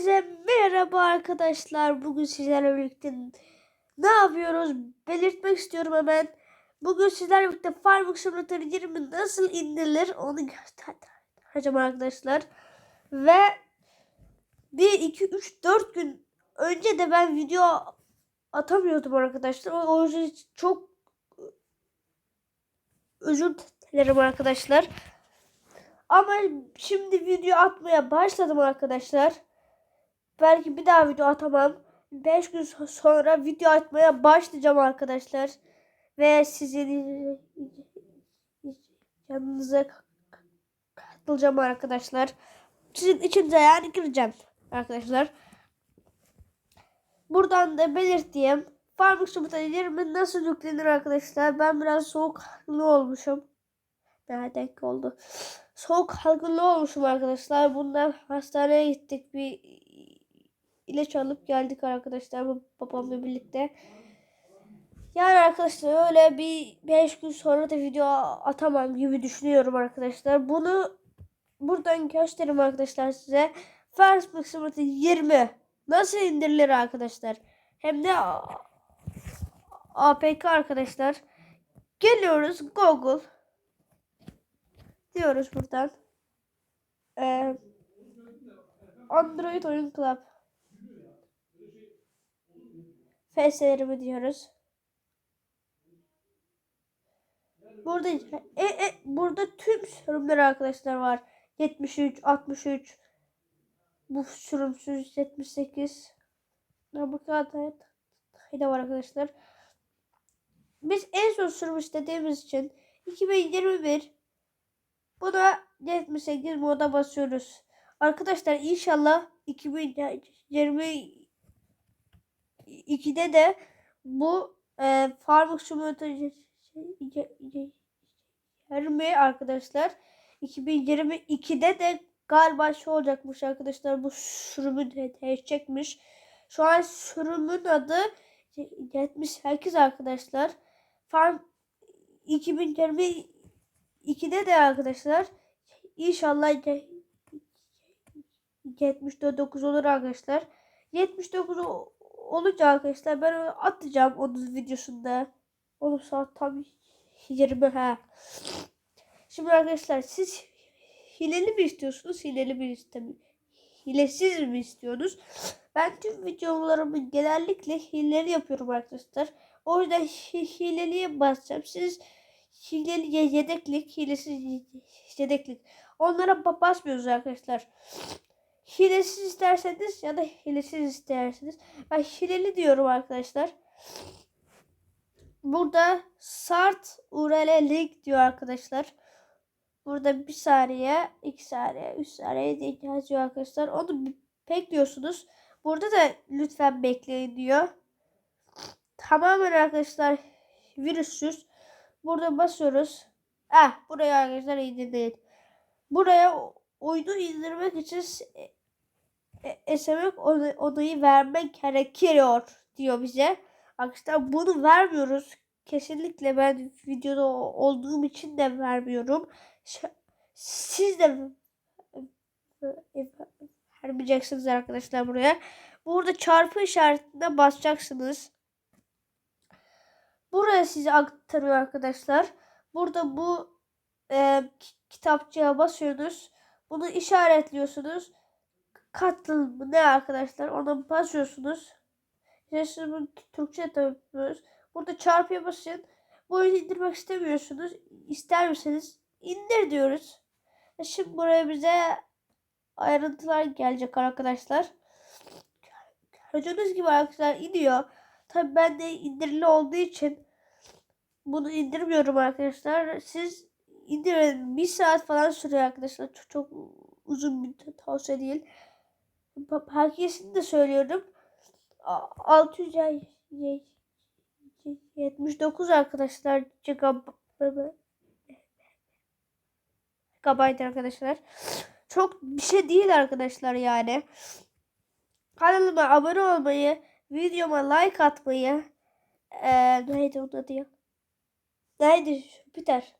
Herkese merhaba arkadaşlar. Bugün sizlerle birlikte ne yapıyoruz? Belirtmek istiyorum hemen. Bugün sizlerle birlikte Farming Simulator 20 nasıl indirilir onu göstereceğim arkadaşlar. Ve 1, 2, 3, 4 gün önce de ben video atamıyordum arkadaşlar. O, yüzden çok özür dilerim arkadaşlar. Ama şimdi video atmaya başladım arkadaşlar. Belki bir daha video atamam. 5 gün so- sonra video atmaya başlayacağım arkadaşlar. Ve sizin yanınıza katılacağım arkadaşlar. Sizin içinize yani gireceğim arkadaşlar. Buradan da belirteyim. Farming Simulator 20 nasıl yüklenir arkadaşlar? Ben biraz soğuk olmuşum. Nereden oldu? Soğuk halkılı olmuşum arkadaşlar. Bundan hastaneye gittik. Bir ilaç alıp geldik arkadaşlar. Babamla birlikte. Yani arkadaşlar öyle bir 5 gün sonra da video atamam gibi düşünüyorum arkadaşlar. Bunu buradan göstereyim arkadaşlar size. Facebook Simulator 20 nasıl indirilir arkadaşlar? Hem de APK arkadaşlar. Geliyoruz Google diyoruz buradan. Ee, Android Oyun Club. FSR'imi diyoruz. Burada e, e, burada tüm sürümler arkadaşlar var. 73, 63 bu sürümsüz 78 bu kadar da var arkadaşlar. Biz en son sürüm istediğimiz için 2021 Buna 78 moda basıyoruz. Arkadaşlar inşallah 2022'de de bu e, Farming Simulator 20 arkadaşlar 2022'de de galiba şey olacakmış arkadaşlar bu sürümü de değişecekmiş. Şu an sürümün adı 78 arkadaşlar. Farm 2020 2'de de arkadaşlar inşallah 79 olur arkadaşlar. 79 o- olunca arkadaşlar ben onu atacağım onun videosunda. Onu saat tam 20 ha. Şimdi arkadaşlar siz hileli mi istiyorsunuz? Hileli mi istemiyorsunuz? Hilesiz mi istiyorsunuz? Ben tüm videolarımı genellikle hileli yapıyorum arkadaşlar. O yüzden hi- hileliye basacağım. Siz hileli ye- yedeklik, hilesiz ye- yedeklik. Onlara ba- basmıyoruz arkadaşlar. Hilesiz isterseniz ya da hilesiz isterseniz. Ben hileli diyorum arkadaşlar. Burada start URL link diyor arkadaşlar. Burada bir saniye, iki saniye, üç saniye diye yazıyor arkadaşlar. Onu bekliyorsunuz. Burada da lütfen bekleyin diyor. Tamamen arkadaşlar virüsüz. Burada basıyoruz. Ah buraya arkadaşlar indirmeyin. Buraya oyunu indirmek için e, SMS onu- onayı vermek gerekiyor diyor bize. Arkadaşlar bunu vermiyoruz. Kesinlikle ben videoda olduğum için de vermiyorum. Siz de vermeyeceksiniz arkadaşlar buraya. Burada çarpı işaretine basacaksınız. Buraya size aktarıyor arkadaşlar. Burada bu e, ki- kitapçıya basıyorsunuz. Bunu işaretliyorsunuz. Katıl ne arkadaşlar? Ona basıyorsunuz. İşte siz Türkçe yapıyoruz. Burada çarpıya basın. Bu oyunu indirmek istemiyorsunuz. İster misiniz? İndir diyoruz. E Şimdi buraya bize ayrıntılar gelecek arkadaşlar. Gördüğünüz gibi arkadaşlar iniyor. Tabii ben de indirili olduğu için bunu indirmiyorum arkadaşlar. Siz indirin. Bir saat falan sürüyor arkadaşlar. Çok, çok uzun bir tavsiye değil. Herkesini de söylüyorum. A- 600 ay- ye- ye- 79 arkadaşlar gigabyte arkadaşlar. Çok bir şey değil arkadaşlar yani. Kanalıma abone olmayı, videoma like atmayı, eee neydi onun adı ya? Neydi? Biter.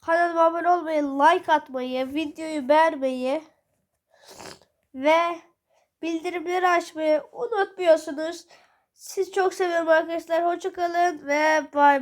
Kanalıma abone olmayı, like atmayı, videoyu beğenmeyi ve bildirimleri açmayı unutmuyorsunuz. Sizi çok seviyorum arkadaşlar. Hoşçakalın ve bay